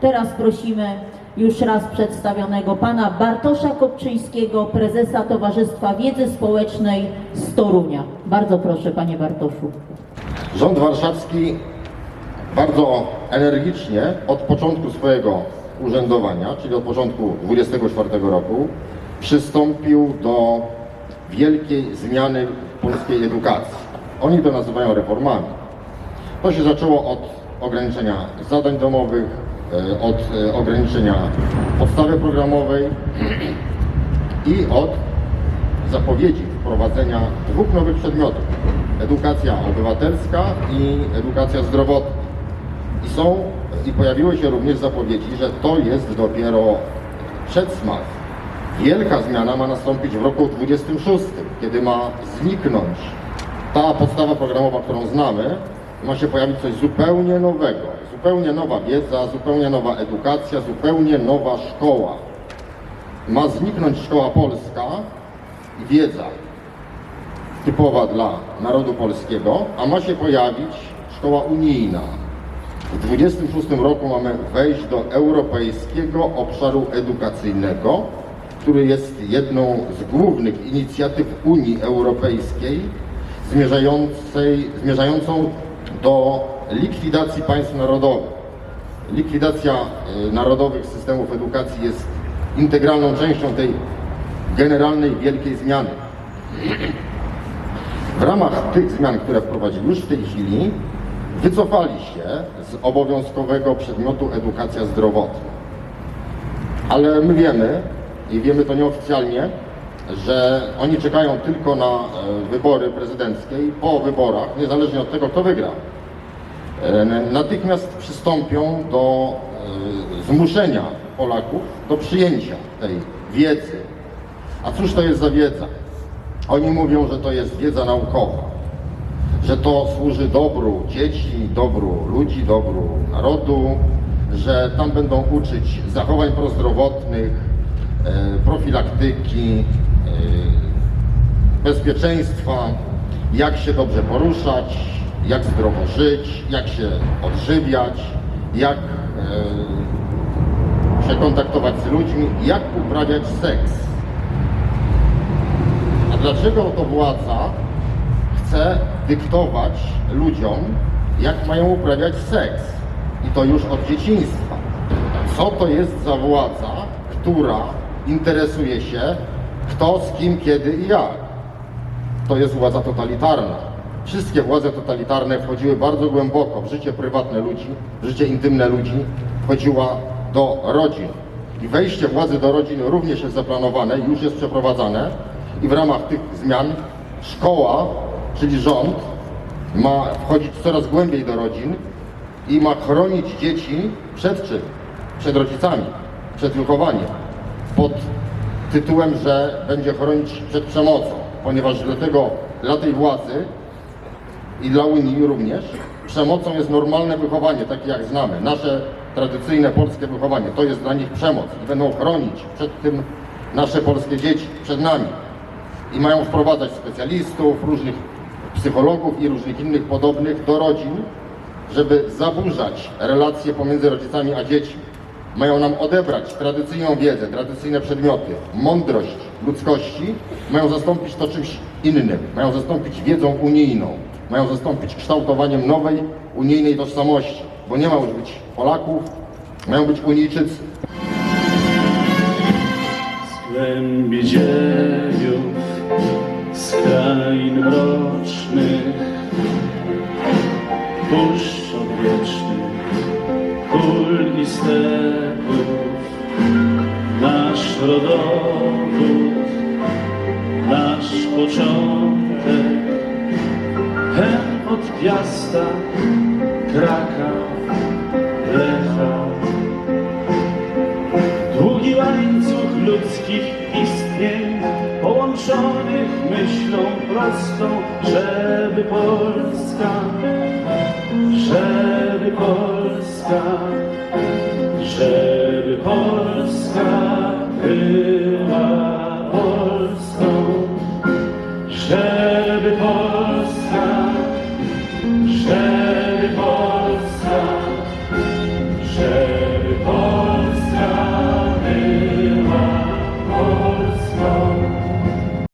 Teraz prosimy już raz przedstawionego pana Bartosza Kopczyńskiego, prezesa Towarzystwa Wiedzy Społecznej z Torunia. Bardzo proszę, panie Bartoszu. Rząd warszawski bardzo energicznie od początku swojego urzędowania, czyli od początku 24 roku, przystąpił do wielkiej zmiany polskiej edukacji. Oni to nazywają reformami. To się zaczęło od ograniczenia zadań domowych, od e, ograniczenia podstawy programowej i od zapowiedzi wprowadzenia dwóch nowych przedmiotów. Edukacja obywatelska i edukacja zdrowotna. I są, i pojawiły się również zapowiedzi, że to jest dopiero przedsmak. Wielka zmiana ma nastąpić w roku 26, kiedy ma zniknąć ta podstawa programowa, którą znamy, ma się pojawić coś zupełnie nowego. Zupełnie nowa wiedza, zupełnie nowa edukacja, zupełnie nowa szkoła. Ma zniknąć szkoła polska i wiedza typowa dla narodu polskiego, a ma się pojawić szkoła unijna. W 26 roku mamy wejść do europejskiego obszaru edukacyjnego, który jest jedną z głównych inicjatyw Unii Europejskiej zmierzającej, zmierzającą do likwidacji państw narodowych. Likwidacja e, narodowych systemów edukacji jest integralną częścią tej generalnej wielkiej zmiany. W ramach tych zmian, które wprowadzili już w tej chwili, wycofali się z obowiązkowego przedmiotu edukacja zdrowotna. Ale my wiemy, i wiemy to nieoficjalnie, że oni czekają tylko na e, wybory prezydenckie i po wyborach, niezależnie od tego, kto wygra, e, natychmiast przystąpią do e, zmuszenia Polaków do przyjęcia tej wiedzy. A cóż to jest za wiedza? Oni mówią, że to jest wiedza naukowa, że to służy dobru dzieci, dobru ludzi, dobru narodu, że tam będą uczyć zachowań prozdrowotnych, profilaktyki, bezpieczeństwa, jak się dobrze poruszać, jak zdrowo żyć, jak się odżywiać, jak e, się kontaktować z ludźmi, jak uprawiać seks. A dlaczego to władza chce dyktować ludziom, jak mają uprawiać seks? I to już od dzieciństwa. Co to jest za władza, która interesuje się, kto z kim, kiedy i jak? To jest władza totalitarna. Wszystkie władze totalitarne wchodziły bardzo głęboko w życie prywatne ludzi, w życie intymne ludzi, wchodziła do rodzin. I wejście władzy do rodzin również jest zaplanowane, już jest przeprowadzane i w ramach tych zmian szkoła, czyli rząd, ma wchodzić coraz głębiej do rodzin i ma chronić dzieci przed czym? Przed rodzicami, przed wychowaniem. Pod tytułem, że będzie chronić przed przemocą, ponieważ dlatego dla tej władzy i dla Unii również przemocą jest normalne wychowanie, takie jak znamy. Nasze tradycyjne polskie wychowanie to jest dla nich przemoc i będą chronić przed tym nasze polskie dzieci, przed nami. I mają wprowadzać specjalistów, różnych psychologów i różnych innych podobnych do rodzin, żeby zaburzać relacje pomiędzy rodzicami a dziećmi. Mają nam odebrać tradycyjną wiedzę, tradycyjne przedmioty, mądrość ludzkości, mają zastąpić to czymś innym, mają zastąpić wiedzą unijną, mają zastąpić kształtowaniem nowej unijnej tożsamości, bo nie ma już być Polaków, mają być Unijczycy. Mrocznych, puszcz odwiecznych, pól nasz rodowód, nasz początek, hem od Piasta, Kraków, Lecha. Długi łańcuch ludzkich istnień uczonych myślą prostą, żeby Polska, żeby Polska, żeby Polska była.